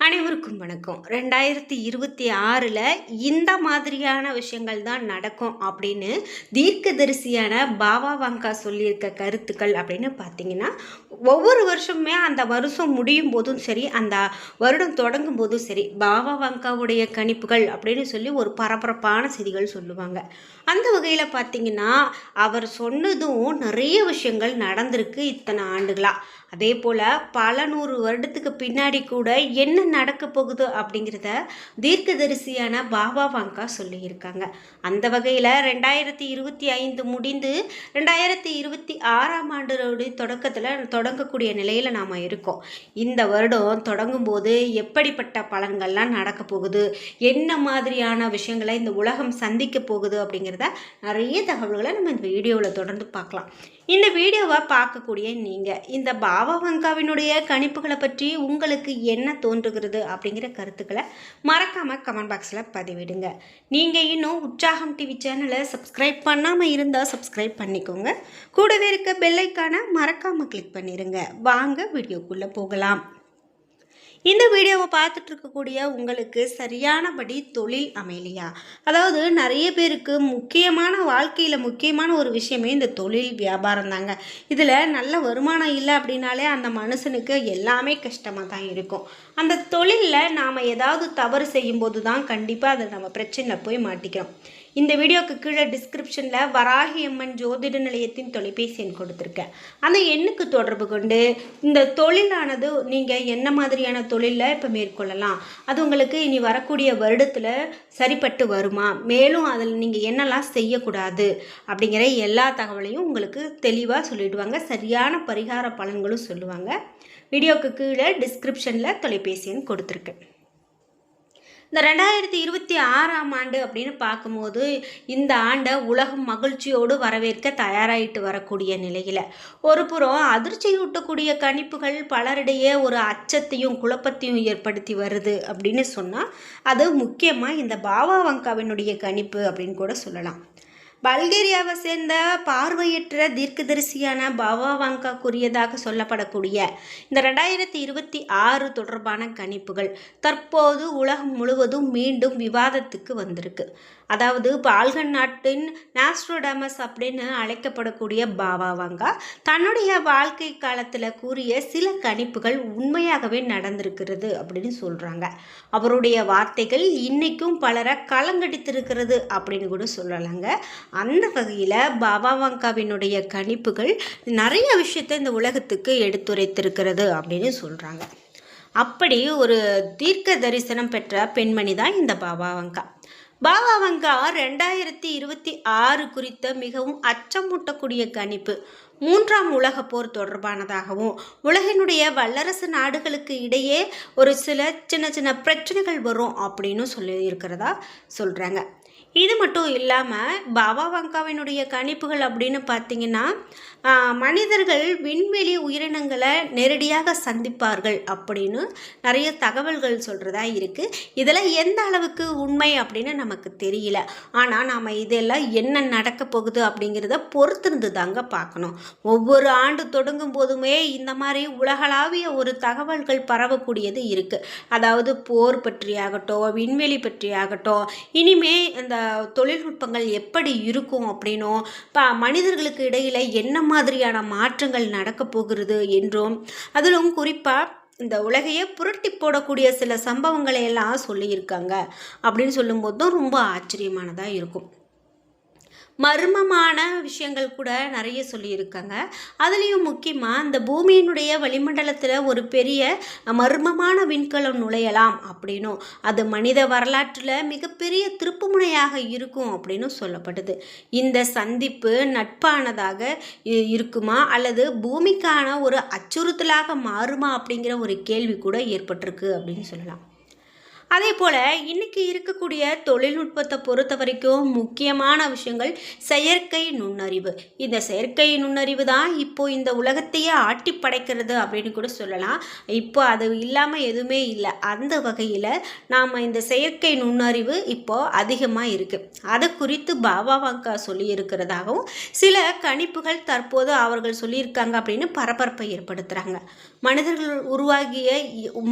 அனைவருக்கும் வணக்கம். ரெண்டாயிரத்தி இருபத்தி ஆறில் இந்த மாதிரியான விஷயங்கள் தான் நடக்கும் அப்படின்னு தீர்க்கதரிசியான பாபா வாங்கா சொல்லியிருக்க கருத்துக்கள் அப்படின்னு பார்த்தீங்கன்னா ஒவ்வொரு வருஷமுமே அந்த வருஷம் முடியும் போதும் சரி அந்த வருடம் தொடங்கும் போதும் சரி பாபா வாங்காவுடைய கணிப்புகள் அப்படின்னு சொல்லி ஒரு பரபரப்பான செய்திகள் சொல்லுவாங்க. அந்த வகையில் பார்த்தீங்கன்னா அவர் சொன்னதும் நிறைய விஷயங்கள் நடந்திருக்கு இத்தனை ஆண்டுகளாக அதே போல் பல நூறு வருடத்துக்கு பின்னாடி கூட என்ன நடக்க போகுது அப்படிங்கிறத தீர்க்கதரிசியான பாபா வாங்கா சொல்லியிருக்காங்க. அந்த வகையில் ரெண்டாயிரத்தி இருபத்தி ஐந்து முடிந்து ரெண்டாயிரத்தி இருபத்தி ஆறாம் ஆண்டோடைய தொடக்கத்தில் தொடங்கக்கூடிய நிலையில் நாம் இருக்கோம். இந்த வருடம் தொடங்கும் போது எப்படிப்பட்ட பலன்கள்லாம் நடக்க போகுது? என்ன மாதிரியான விஷயங்களை இந்த உலகம் சந்திக்க போகுது அப்படிங்கிறத நிறைய தகவல்களை நம்ம இந்த வீடியோவில் தொடர்ந்து பார்க்கலாம். இந்த வீடியோவை பார்க்கக்கூடிய நீங்கள் இந்த பாபா வங்காவினுடைய கணிப்புகளை பற்றி உங்களுக்கு என்ன தோன்றுகிறது அப்படிங்கிற கருத்துக்களை மறக்காமல் கமெண்ட் பாக்ஸில் பதிவிடுங்க. நீங்கள் இன்னும் உற்சாகம் டிவி சேனலை சப்ஸ்கிரைப் பண்ணாமல் இருந்தால் சப்ஸ்கிரைப் பண்ணிக்கோங்க. கூடவே இருக்க பெல்லைக்கான மறக்காமல் கிளிக் பண்ணிடுங்க வாங்க வீடியோக்குள்ளே போகலாம். இந்த வீடியோவை பார்த்துட்டு இருக்கக்கூடிய உங்களுக்கு சரியானபடி தொழில் அமையலையா? அதாவது நிறைய பேருக்கு முக்கியமான வாழ்க்கையில் முக்கியமான ஒரு விஷயமே இந்த தொழில் வியாபாரம் தாங்க இதில் நல்ல வருமானம் இல்லை அப்படின்னாலே அந்த மனுஷனுக்கு எல்லாமே கஷ்டமாக தான் இருக்கும். அந்த தொழிலில் நாம் ஏதாவது தவறு செய்யும்போது தான் கண்டிப்பாக அதை நம்ம பிரச்சனையில் போய் மாட்டிக்கிறோம். இந்த வீடியோக்கு கீழே டிஸ்கிரிப்ஷனில் வராகி அம்மன் ஜோதிட நிலையத்தின் தொலைபேசி எண் கொடுத்துருக்கேன். அந்த எண்ணுக்கு தொடர்பு கொண்டு இந்த தொழிலானது நீங்கள் என்ன மாதிரியான தொழிலில் இப்போ மேற்கொள்ளலாம். அது உங்களுக்கு இனி வரக்கூடிய வருடத்தில் சரிப்பட்டு வருமா? மேலும் அதில் நீங்கள் என்னெல்லாம் செய்யக்கூடாது? அப்படிங்கிற எல்லா தகவலையும் உங்களுக்கு தெளிவாக சொல்லிடுவாங்க. சரியான பரிகார பலன்களும் சொல்லுவாங்க. வீடியோக்கு கீழே டிஸ்கிரிப்ஷனில் தொலைபேசி எண் கொடுத்துருக்கேன் இந்த ரெண்டாயிரத்தி இருபத்தி ஆறாம் ஆண்டு அப்படின்னு பார்க்கும்போது இந்த ஆண்டை உலகம் மகிழ்ச்சியோடு வரவேற்க தயாராகிட்டு வரக்கூடிய நிலையில். ஒரு புறம் அதிர்ச்சியூட்டக்கூடிய கணிப்புகள் பலரிடையே ஒரு அச்சத்தையும் குழப்பத்தையும் ஏற்படுத்தி வருது அப்படின்னு சொன்னால் அது முக்கியமாக இந்த பாபா வங்காவினுடைய கணிப்பு அப்படின்னு கூட சொல்லலாம். பல்கேரியாவை சேர்ந்த பார்வையற்ற தீர்க்கதரிசியான பவா வாங்கா கூறியதாக சொல்லப்படக்கூடிய இந்த ரெண்டாயிரத்தி இருபத்தி ஆறு தொடர்பான கணிப்புகள் தற்போது உலகம் முழுவதும் மீண்டும் விவாதத்துக்கு வந்திருக்கு. அதாவது பால்கன் நாட்டின் நாஸ்ட்ரோடமஸ் அப்படின்னு அழைக்கப்படக்கூடிய பாபா வாங்கா தன்னுடைய வாழ்க்கை காலத்தில் கூறிய சில கணிப்புகள் உண்மையாகவே நடந்திருக்கிறது அப்படின்னு சொல்கிறாங்க அவருடைய வார்த்தைகள் இன்றைக்கும் பலரை கலங்கடித்திருக்கிறது அப்படின்னு கூட சொல்லலாங்க. அந்த வகையில் பாபா வங்காவினுடைய கணிப்புகள் நிறைய விஷயத்தை இந்த உலகத்துக்கு எடுத்துரைத்திருக்கிறது அப்படின்னு சொல்கிறாங்க அப்படி ஒரு தீர்க்க தரிசனம் பெற்ற பெண்மணி தான் இந்த பாபா வங்கா. பாபா வங்கா ரெண்டாயிரத்தி இருபத்தி ஆறு குறித்த மிகவும் அச்சமூட்டக்கூடிய கணிப்பு. மூன்றாம் உலக போர் தொடர்பானதாகவும் உலகினுடைய வல்லரசு நாடுகளுக்கு இடையே ஒரு சில சின்ன சின்ன பிரச்சனைகள் வரும் அப்படின்னு சொல்லி இருக்கிறதா சொல்கிறாங்க இது மட்டும் இல்லாமல் பாபா வங்காவினுடைய கணிப்புகள் அப்படின்னு பார்த்தீங்கன்னா மனிதர்கள் விண்வெளி உயிரினங்களை நேரடியாக சந்திப்பார்கள் அப்படின்னு நிறைய தகவல்கள் சொல்கிறதா இருக்குது இதில் எந்த அளவுக்கு உண்மை அப்படின்னு நமக்கு தெரியல. ஆனால் நாம் இதெல்லாம் என்ன நடக்க போகுது அப்படிங்கிறத பொறுத்திருந்து தாங்க பார்க்கணும். ஒவ்வொரு ஆண்டு தொடங்கும் போதுமே இந்த மாதிரி உலகளாவிய ஒரு தகவல்கள் பரவக்கூடியது இருக்குது அதாவது போர் பற்றியாகட்டும் விண்வெளி பற்றியாகட்டும் இனிமே இந்த தொழில்நுட்பங்கள் எப்படி இருக்கும் அப்படின்னும் இப்போ மனிதர்களுக்கு இடையில் என்ன மாதிரியான மாற்றங்கள் நடக்க போகிறது என்றும் அதிலும் குறிப்பாக இந்த உலகையே புரட்டி போடக்கூடிய சில சம்பவங்களை எல்லாம் சொல்லியிருக்காங்க. அப்படின்னு சொல்லும்போது தான் ரொம்ப ஆச்சரியமானதாக இருக்கும். மர்மமான விஷயங்கள் கூட நிறைய சொல்லியிருக்காங்க. அதுலேயும் முக்கியமாக இந்த பூமியினுடைய வளிமண்டலத்தில் ஒரு பெரிய மர்மமான விண்கலம் நுழையலாம் அப்படின்னும். அது மனித வரலாற்றில் மிகப்பெரிய திருப்புமுனையாக இருக்கும் அப்படின்னு சொல்லப்படுது இந்த சந்திப்பு நட்பானதாக இருக்குமா? அல்லது பூமிக்கான ஒரு அச்சுறுத்தலாக மாறுமா அப்படிங்கிற ஒரு கேள்வி கூட ஏற்பட்டிருக்கு அப்படின்னு சொல்லலாம். அதே போல் இன்னைக்கு இருக்கக்கூடிய தொழில்நுட்பத்தை பொறுத்த வரைக்கும் முக்கியமான விஷயங்கள் செயற்கை நுண்ணறிவு. இந்த செயற்கை நுண்ணறிவு தான் இப்போ இந்த உலகத்தையே ஆட்டி படைக்கிறது அப்படின்னு கூட சொல்லலாம். இப்போ அது இல்லாமல் எதுவுமே இல்லை. அந்த வகையில் நாம் இந்த செயற்கை நுண்ணறிவு இப்போ அதிகமாக இருக்குது அது குறித்து பாபா வாங்கா சொல்லியிருக்கிறதாகவும் சில கணிப்புகள் தற்போது அவர்கள் சொல்லியிருக்காங்க அப்படின்னு பரபரப்பை ஏற்படுத்துகிறாங்க மனிதர்கள் உருவாகிய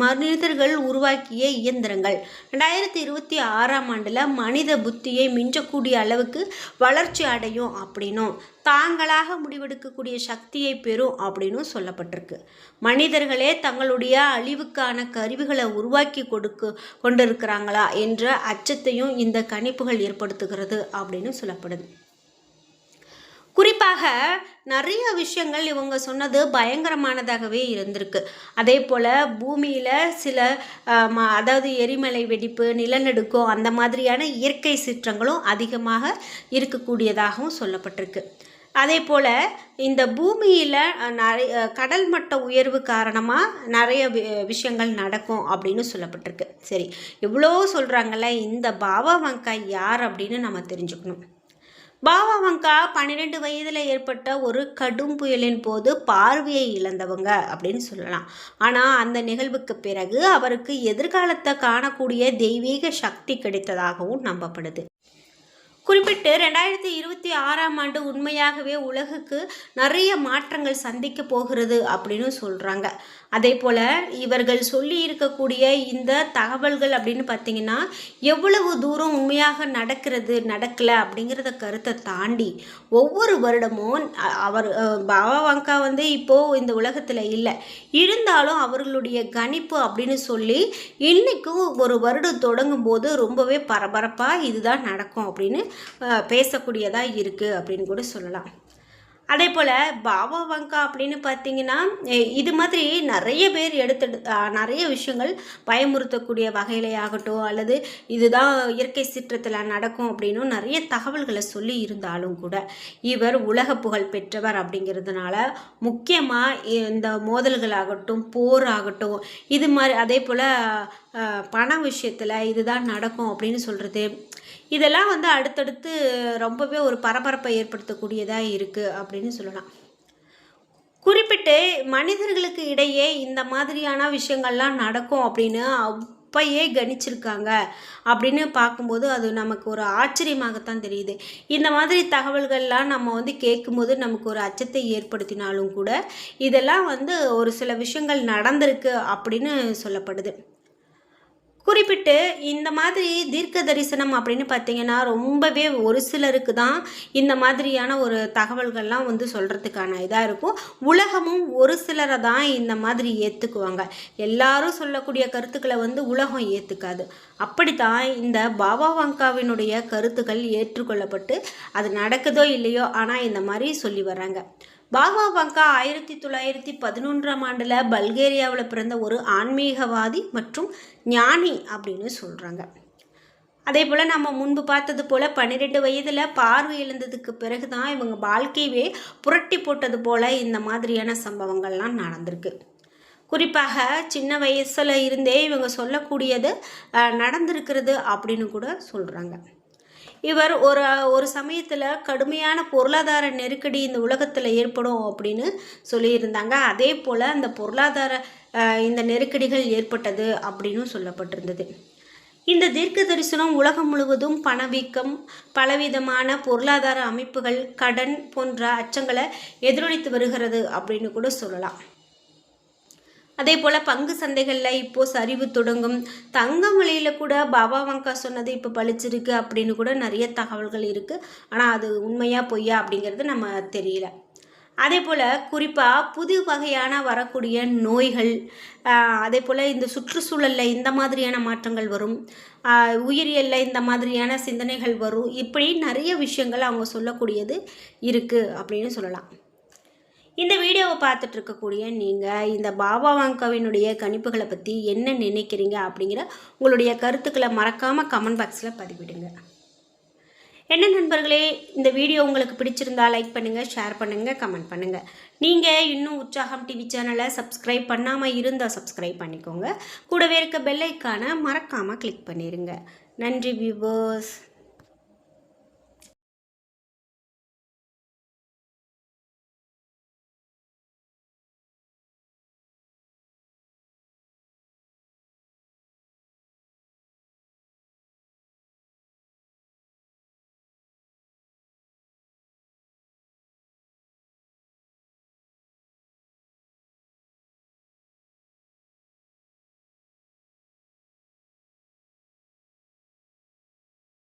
மனிதர்கள் உருவாக்கிய இயந்திரங்கள் ரெண்டாயிரத்தி இருபத்தி ஆறாம் ஆண்டில் மனித புத்தியை மிஞ்சக்கூடிய அளவுக்கு வளர்ச்சி அடையும் அப்படின்னும் தாங்களாக முடிவெடுக்கக்கூடிய சக்தியை பெறும் அப்படின்னும் சொல்லப்பட்டிருக்கு. மனிதர்களே தங்களுடைய அழிவுக்கான கருவிகளை உருவாக்கி கொடுக்க கொண்டிருக்கிறாங்களா என்ற அச்சத்தையும் இந்த கணிப்புகள் ஏற்படுத்துகிறது அப்படின்னு சொல்லப்படுது. குறிப்பாக நிறைய விஷயங்கள் இவங்க சொன்னது பயங்கரமானதாகவே இருந்திருக்கு. அதே போல் பூமியில் சில அதாவது எரிமலை வெடிப்பு நிலநடுக்கம் அந்த மாதிரியான இயற்கை சீற்றங்களும் அதிகமாக இருக்கக்கூடியதாகவும் சொல்லப்பட்டிருக்கு. அதே போல் இந்த பூமியில் நிறைய கடல் மட்ட உயர்வு காரணமாக நிறைய விஷயங்கள் நடக்கும் அப்படின்னு சொல்லப்பட்டிருக்கு. சரி இவ்வளோ சொல்கிறாங்கல்ல இந்த பாபா வங்காய் யார் அப்படின்னு நம்ம தெரிஞ்சுக்கணும். பாபா வங்கா பன்னிரெண்டு வயதில் ஏற்பட்ட ஒரு கடும் புயலின் போது பார்வையை இழந்தவங்க அப்படின்னு சொல்லலாம். ஆனால் அந்த நிகழ்வுக்கு பிறகு அவருக்கு எதிர்காலத்தை காணக்கூடிய தெய்வீக சக்தி கிடைத்ததாகவும் நம்பப்படுது. குறிப்பிட்டு ரெண்டாயிரத்தி இருபத்தி ஆறாம் ஆண்டு உண்மையாகவே உலகுக்கு நிறைய மாற்றங்கள் சந்திக்க போகிறது அப்படின்னு சொல்கிறாங்க அதே போல் இவர்கள் சொல்லி இருக்கக்கூடிய இந்த தகவல்கள் அப்படின்னு பார்த்தீங்கன்னா எவ்வளவு தூரம் உண்மையாக நடக்கிறது நடக்கலை அப்படிங்கிறத கருத்தை தாண்டி ஒவ்வொரு வருடமும் அவர் பாபா வங்கா வந்து இப்போது இந்த உலகத்தில் இல்லை. இருந்தாலும் அவர்களுடைய கணிப்பு அப்படின்னு சொல்லி இன்றைக்கும் ஒரு வருடம் தொடங்கும் போது ரொம்பவே பரபரப்பாக இதுதான் நடக்கும் அப்படின்னு பேசக்கூடியதாக இருக்குது அப்படின்னு கூட சொல்லலாம். அதே போல் பாபா வங்கா அப்படின்னு பார்த்தீங்கன்னா இது மாதிரி நிறைய பேர் எடுத்து நிறைய விஷயங்கள் பயமுறுத்தக்கூடிய வகையிலே ஆகட்டும் அல்லது இதுதான் இயற்கை சீற்றத்தில் நடக்கும் அப்படின்னும் நிறைய தகவல்களை சொல்லி இருந்தாலும் கூட இவர் உலக புகழ் பெற்றவர் அப்படிங்கிறதுனால முக்கியமாக இந்த மோதல்கள் ஆகட்டும் போர் ஆகட்டும் இது மாதிரி அதே போல் பண விஷயத்தில் இதுதான் நடக்கும் அப்படின்னு சொல்கிறது இதெல்லாம் வந்து அடுத்தடுத்து ரொம்பவே ஒரு பரபரப்பை ஏற்படுத்தக்கூடியதாக இருக்குது அப்படின்னு சொல்லலாம். குறிப்பிட்டு மனிதர்களுக்கு இடையே இந்த மாதிரியான விஷயங்கள்லாம் நடக்கும் அப்படின்னு அப்பயே கணிச்சிருக்காங்க அப்படின்னு பார்க்கும்போது அது நமக்கு ஒரு ஆச்சரியமாகத்தான் தெரியுது. இந்த மாதிரி தகவல்கள்லாம் நம்ம வந்து கேட்கும்போது நமக்கு ஒரு அச்சத்தை ஏற்படுத்தினாலும் கூட இதெல்லாம் வந்து ஒரு சில விஷயங்கள் நடந்திருக்கு அப்படின்னு சொல்லப்படுது. குறிப்பிட்டு இந்த மாதிரி தீர்க்க தரிசனம் அப்படின்னு பார்த்தீங்கன்னா ரொம்பவே ஒரு சிலருக்கு தான் இந்த மாதிரியான ஒரு தகவல்கள்லாம் வந்து சொல்கிறதுக்கான இதாக இருக்கும். உலகமும் ஒரு சிலரை தான் இந்த மாதிரி ஏற்றுக்குவாங்க எல்லாரும் சொல்லக்கூடிய கருத்துக்களை வந்து உலகம் ஏற்றுக்காது அப்படித்தான் இந்த பாபா வங்காவினுடைய கருத்துக்கள் ஏற்றுக்கொள்ளப்பட்டு அது நடக்குதோ இல்லையோ ஆனால் இந்த மாதிரி சொல்லி வராங்க பாபா வங்கா ஆயிரத்தி தொள்ளாயிரத்தி பதினொன்றாம் ஆண்டில் பல்கேரியாவில் பிறந்த ஒரு ஆன்மீகவாதி மற்றும் ஞானி அப்படின்னு சொல்கிறாங்க அதே போல் நம்ம முன்பு பார்த்தது போல் பன்னிரெண்டு வயதில் பார்வை இழந்ததுக்கு பிறகு தான் இவங்க வாழ்க்கையவே புரட்டி போட்டது போல் இந்த மாதிரியான சம்பவங்கள்லாம் நடந்திருக்கு. குறிப்பாக சின்ன வயசில் இருந்தே இவங்க சொல்லக்கூடியது நடந்திருக்கிறது அப்படின்னு கூட சொல்கிறாங்க இவர் ஒரு ஒரு சமயத்தில் கடுமையான பொருளாதார நெருக்கடி இந்த உலகத்தில் ஏற்படும் அப்படின்னு சொல்லியிருந்தாங்க. அதே போல் அந்த பொருளாதார இந்த நெருக்கடிகள் ஏற்பட்டது அப்படின்னு சொல்லப்பட்டிருந்தது. இந்த தீர்க்க தரிசனம் உலகம் முழுவதும் பணவீக்கம் பலவிதமான பொருளாதார அமைப்புகள் கடன் போன்ற அச்சங்களை எதிரொலித்து வருகிறது அப்படின்னு கூட சொல்லலாம். அதே போல் பங்கு சந்தைகளில் இப்போது சரிவு தொடங்கும். தங்கம் விலையில் கூட பாபா வங்கா சொன்னது இப்போ பழிச்சிருக்கு அப்படின்னு கூட நிறைய தகவல்கள் இருக்குது ஆனால் அது உண்மையாக பொய்யா அப்படிங்கிறது நம்ம தெரியல. அதே போல் குறிப்பாக புது வகையான வரக்கூடிய நோய்கள் அதே போல் இந்த சுற்றுச்சூழலில் இந்த மாதிரியான மாற்றங்கள் வரும். உயிரியலில் இந்த மாதிரியான சிந்தனைகள் வரும். இப்படி நிறைய விஷயங்கள் அவங்க சொல்லக்கூடியது இருக்குது அப்படின்னு சொல்லலாம். இந்த வீடியோவை பார்த்துட்டு இருக்கக்கூடிய நீங்கள் இந்த பாபா வாங்காவினுடைய கணிப்புகளை பற்றி என்ன நினைக்கிறீங்க அப்படிங்கிற உங்களுடைய கருத்துக்களை மறக்காமல் கமெண்ட் பாக்ஸில் பதிவிடுங்க. என்ன நண்பர்களே இந்த வீடியோ உங்களுக்கு பிடிச்சிருந்தா லைக் பண்ணுங்கள் ஷேர் பண்ணுங்கள் கமெண்ட் பண்ணுங்கள் நீங்கள் இன்னும் உற்சாகம் டிவி சேனலை சப்ஸ்கிரைப் பண்ணாமல் இருந்தால் சப்ஸ்கிரைப் பண்ணிக்கோங்க. கூடவே இருக்க பெல்லைக்கான மறக்காமல் கிளிக் பண்ணிடுங்க நன்றி வியூவர்ஸ்